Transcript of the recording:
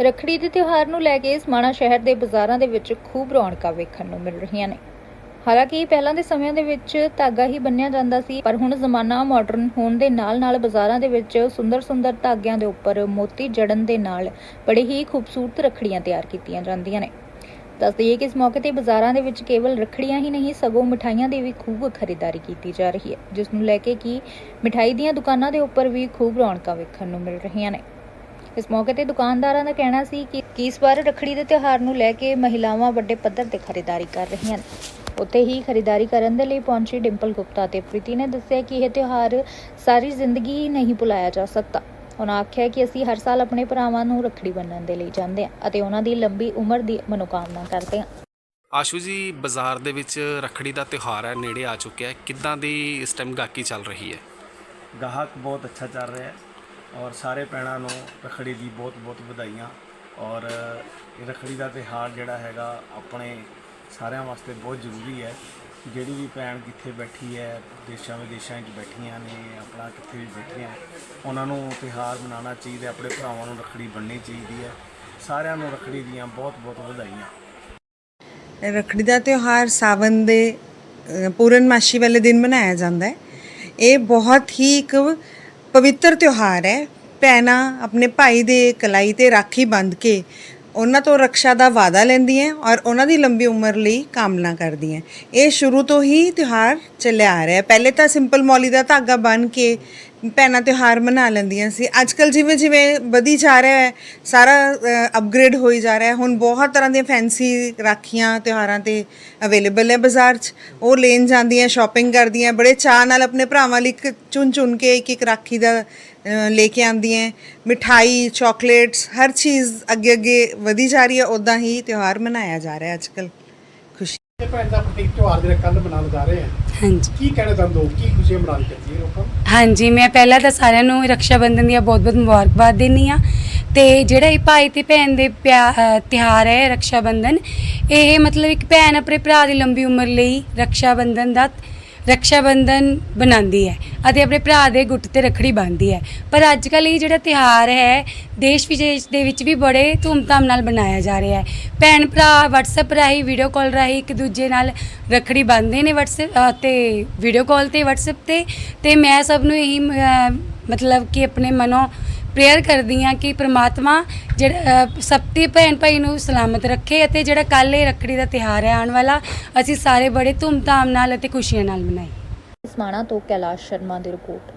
ਰੱਖੜੀ ਦੇ ਤਿਉਹਾਰ ਨੂੰ ਲੈ ਕੇ ਸਮਾਣਾ ਸ਼ਹਿਰ ਦੇ ਬਾਜ਼ਾਰਾਂ ਦੇ ਵਿੱਚ ਖੂਬ ਰੌਣਕਾਂ ਵੇਖਣ ਨੂੰ ਮਿਲ ਰਹੀਆਂ ਨੇ। ਹਾਲਾਂਕਿ ਪਹਿਲਾਂ ਦੇ ਸਮਿਆਂ ਦੇ ਵਿੱਚ ਧਾਗਾ ਹੀ ਬੰਨਿਆ ਜਾਂਦਾ ਸੀ, ਪਰ ਹੁਣ ਜ਼ਮਾਨਾ ਮਾਡਰਨ ਹੋਣ ਦੇ ਨਾਲ-ਨਾਲ ਬਾਜ਼ਾਰਾਂ ਦੇ ਵਿੱਚ ਸੁੰਦਰ-ਸੁੰਦਰ ਧਾਗਿਆਂ ਦੇ ਉੱਪਰ ਮੋਤੀ ਜੜਨ ਦੇ ਨਾਲ ਬੜੇ ਹੀ ਖੂਬਸੂਰਤ ਰੱਖੜੀਆਂ ਤਿਆਰ ਕੀਤੀਆਂ ਜਾਂਦੀਆਂ ਨੇ। ਦੱਸ ਦਈਏ ਕਿ ਇਸ ਮੌਕੇ ਤੇ ਬਾਜ਼ਾਰਾਂ ਦੇ ਵਿੱਚ ਕੇਵਲ ਰੱਖੜੀਆਂ ਹੀ ਨਹੀਂ, ਸਗੋਂ ਮਿਠਾਈਆਂ ਦੀ ਵੀ ਖੂਬ ਖਰੀਦਦਾਰੀ ਕੀਤੀ ਜਾ ਰਹੀ ਹੈ, ਜਿਸ ਨੂੰ ਲੈ ਕੇ ਕਿ ਮਿਠਾਈ ਦੀਆਂ ਦੁਕਾਨਾਂ ਦੇ ਉੱਪਰ ਵੀ ਖੂਬ ਰੌਣਕਾਂ ਵੇਖਣ ਨੂੰ ਮਿਲ ਰਹੀਆਂ ਨੇ। ਇਸ ਮੌਕੇ ਤੇ ਦੁਕਾਨਦਾਰਾਂ ਦਾ ਕਹਿਣਾ ਸੀ ਕਿ ਇਸ ਵਾਰ ਰੱਖੜੀ ਦੇ ਤਿਉਹਾਰ ਨੂੰ ਲੈ ਕੇ ਮਹਿਲਾਵਾਂ ਵੱਡੇ ਪੱਧਰ ਤੇ ਖਰੀਦਦਾਰੀ ਕਰ ਰਹੀਆਂ ਨੇ। ਉੱਥੇ ਹੀ ਖਰੀਦਦਾਰੀ ਕਰਨ ਦੇ ਲਈ ਪਹੁੰਚੀ ਡਿੰਪਲ ਗੁਪਤਾ ਤੇ ਪ੍ਰੀਤੀ ਨੇ ਦੱਸਿਆ ਕਿ ਇਹ ਤਿਉਹਾਰ ਸਾਰੀ ਜ਼ਿੰਦਗੀ ਨਹੀਂ ਭੁਲਾਇਆ ਜਾ ਸਕਦਾ। ਉਹਨਾਂ ਆਖਿਆ ਕਿ ਅਸੀਂ ਹਰ ਸਾਲ ਆਪਣੇ ਭਰਾਵਾਂ ਨੂੰ ਰੱਖੜੀ ਬੰਨ੍ਹਣ ਦੇ ਲਈ ਜਾਂਦੇ ਹਾਂ ਅਤੇ ਉਹਨਾਂ ਦੀ ਲੰਬੀ ਉਮਰ ਦੀ ਮਨੋਕਾਮਨਾ ਕਰਦੇ ਹਾਂ। ਆਸ਼ੂ ਜੀ ਬਾਜ਼ਾਰ ਦੇ ਵਿੱਚ ਰੱਖੜੀ ਦਾ ਤਿਉਹਾਰ ਹੈ ਨੇੜੇ ਆ ਚੁੱਕਿਆ ਹੈ। ਕਿੱਦਾਂ ਦੀ ਇਸ ਟਾਈਮ ਗਾਹਕੀ ਚੱਲ ਰਹੀ ਹੈ? ਗਾਹਕ ਬਹੁਤ ਅੱਛਾ ਚੱਲ ਰਿਹਾ ਹੈ। ਔਰ ਸਾਰੇ ਭੈਣਾਂ ਨੂੰ ਰੱਖੜੀ ਦੀ ਬਹੁਤ ਬਹੁਤ ਵਧਾਈਆਂ। ਔਰ ਇਹ ਰੱਖੜੀ ਦਾ ਤਿਉਹਾਰ ਜਿਹੜਾ ਹੈਗਾ ਆਪਣੇ ਸਾਰਿਆਂ ਵਾਸਤੇ ਬਹੁਤ ਜ਼ਰੂਰੀ ਹੈ। ਜਿਹੜੀ ਵੀ ਭੈਣ ਕਿੱਥੇ ਬੈਠੀ ਹੈ ਦੇਸ਼ਾਂ ਵਿਦੇਸ਼ਾਂ 'ਚ ਬੈਠੀਆਂ ਨੇ ਆਪਣਾ ਕਿੱਥੇ ਵੀ ਬੈਠੀਆਂ ਉਹਨਾਂ ਨੂੰ ਤਿਉਹਾਰ ਮਨਾਉਣਾ ਚਾਹੀਦਾ ਆਪਣੇ ਭਰਾਵਾਂ ਨੂੰ ਰੱਖੜੀ ਬੰਨ੍ਹਣੀ ਚਾਹੀਦੀ ਹੈ। ਸਾਰਿਆਂ ਨੂੰ ਰੱਖੜੀ ਦੀਆਂ ਬਹੁਤ ਬਹੁਤ ਵਧਾਈਆਂ। ਰੱਖੜੀ ਦਾ ਤਿਉਹਾਰ ਸਾਵਨ ਦੇ ਅ, ਪੂਰਨਮਾਸ਼ੀ ਵਾਲੇ ਦਿਨ ਮਨਾਇਆ ਜਾਂਦਾ ਹੈ। ਇਹ ਬਹੁਤ ਹੀ ਇੱਕ ਪਵਿੱਤਰ ਤਿਉਹਾਰ ਹੈ। ਭੈਣਾਂ ਆਪਣੇ ਭਾਈ ਦੇ ਕਲਾਈ ਤੇ ਰਾਖੀ ਬੰਨ੍ਹ ਕੇ ਉਹਨਾਂ ਤੋਂ ਰੱਖਿਆ ਦਾ ਵਾਅਦਾ ਲੈਂਦੀਆਂ ਔਰ ਉਹਨਾਂ ਦੀ ਲੰਬੀ ਉਮਰ ਲਈ ਕਾਮਨਾ ਕਰਦੀਆਂ। ਇਹ ਸ਼ੁਰੂ ਤੋਂ ਹੀ ਤਿਉਹਾਰ ਚੱਲਿਆ ਆ ਰਿਹਾ ਹੈ। ਪਹਿਲੇ ਤਾਂ ਸਿੰਪਲ ਮੌਲੀ ਦਾ ਧਾਗਾ ਬੰਨ੍ਹ ਕੇ ਭੈਣਾਂ ਤਿਉਹਾਰ ਮਨਾ ਲੈਂਦੀਆਂ ਸੀ। ਅੱਜ ਕੱਲ ਜਿਵੇਂ ਜਿਵੇਂ ਵਧੀ ਜਾ ਰਿਹਾ ਹੈ, ਸਾਰਾ ਅਪਗ੍ਰੇਡ ਹੋਈ ਜਾ ਰਿਹਾ ਹੈ। ਹੁਣ ਬਹੁਤ ਤਰ੍ਹਾਂ ਦੀਆਂ ਫੈਂਸੀ ਰਾਖੀਆਂ ਤਿਉਹਾਰਾਂ ਤੇ ਅਵੇਲੇਬਲ ਹੈ ਬਾਜ਼ਾਰ 'ਚ। ਉਹ ਲੈਣ ਜਾਂਦੀਆਂ ਸ਼ਾਪਿੰਗ ਕਰਦੀਆਂ, ਬੜੇ ਚਾਅ ਨਾਲ ਆਪਣੇ ਭਰਾਵਾਂ ਲਈ ਇੱਕ ਚੁਣ ਚੁਣ ਕੇ ਇੱਕ ਇੱਕ ਰਾਖੀ ਦਾ ਲੈ ਕੇ ਆਉਂਦੀਆਂ ਮਿਠਾਈ ਚਾਕਲੇਟਸ ਹਰ ਚੀਜ਼ ਅੱਗੇ ਅੱਗੇ ਵਧੀ ਜਾ ਰਹੀ ਹੈ। ਉਦਾਂ ਹੀ ਤਿਉਹਾਰ ਮਨਾਇਆ ਜਾ ਰਿਹਾ ਅੱਜ ਕੱਲ ਖੁਸ਼ੀ ਇਹ ਭੈਣ ਦਾ ਪ੍ਰਤੀਕ ਤਿਉਹਾਰ ਜਿਹੜਾ ਕੱਲ ਮਨਾਉਣ ਜਾ ਰਹੇ ਆ। ਹਾਂਜੀ। ਕੀ ਕਹਿਣਾ ਚਾਹੁੰਦੇ ਹੋ? ਕੀ ਖੁਸ਼ੀਆਂ ਮਨਾਉਣੀ ਚਾਹੀਦੀ ਹੈ ਲੋਕਾਂ ਨੂੰ? ਹਾਂਜੀ ਮੈਂ ਪਹਿਲਾਂ ਤਾਂ ਸਾਰਿਆਂ ਨੂੰ ਰੱਖਿਆ ਬੰਧਨ ਦੀਆਂ ਬਹੁਤ-ਬਹੁਤ ਮੁਬਾਰਕਬਾਦ ਦਿੰਦੀ ਆ ਤੇ ਜਿਹੜਾ ਇਹ ਭਾਈ ਤੇ ਭੈਣ ਦੇ ਪਿਆ- ਤਿਉਹਾਰ ਹੈ ਰੱਖਿਆ ਬੰਧਨ ਇਹ ਮਤਲਬ ਇੱਕ ਭੈਣ ਆਪਣੇ ਭਰਾ ਦੀ ਲੰਬੀ ਉਮਰ ਲਈ ਰੱਖਿਆ ਬੰਧਨ ਦਾ ਰੱਖਿਆ ਬੰਧਨ ਬਣਾਉਂਦੀ ਹੈ ਅਤੇ ਆਪਣੇ ਭਰਾ ਦੇ ਗੁੱਟ ਤੇ ਰੱਖੜੀ ਬੰਨ੍ਹਦੀ ਹੈ। ਪਰ ਅੱਜ ਕੱਲ੍ਹ ਇਹ ਜਿਹੜਾ ਤਿਉਹਾਰ ਹੈ ਦੇਸ਼ ਵਿਦੇਸ਼ ਦੇ ਵਿੱਚ ਵੀ ਬੜੇ ਧੂਮਧਾਮ ਨਾਲ ਮਨਾਇਆ ਜਾ ਰਿਹਾ ਹੈ। ਭੈਣ ਭਰਾ WhatsApp ਰਾਹੀਂ ਵੀਡੀਓ ਕਾਲ ਰਾਹੀਂ ਇੱਕ ਦੂਜੇ ਨਾਲ ਰੱਖੜੀ ਬੰਨ੍ਹਦੇ ਨੇ WhatsApp ਅ, ਤੇ ਵੀਡੀਓ ਕਾਲ ਤੇ WhatsApp ਤੇ ਤੇ ਮੈਂ ਸਭ ਨੂੰ ਇਹੀ ਮਤਲਬ ਕਿ ਆਪਣੇ ਮਨੋਂ ਪ੍ਰੇਅਰ ਕਰਦੀ ਹਾਂ ਕਿ ਪ੍ਰਮਾਤਮਾ ਜਿਹੜਾ ਸਭ ਦੇ ਭੈਣ ਭਾਈ ਨੂੰ ਸਲਾਮਤ ਰੱਖੇ ਅਤੇ ਜਿਹੜਾ ਕੱਲ੍ਹ ਇਹ ਰੱਖੜੀ ਦਾ ਤਿਉਹਾਰ ਹੈ ਆਉਣ ਵਾਲਾ, ਅਸੀਂ ਸਾਰੇ ਬੜੇ ਧੂਮਧਾਮ ਨਾਲ ਅਤੇ ਖੁਸ਼ੀਆਂ ਨਾਲ ਮਨਾਈਏ। ਸਮਾਣਾ ਤੋਂ ਕੈਲਾਸ਼ ਸ਼ਰਮਾ ਦੀ ਰਿਪੋਰਟ।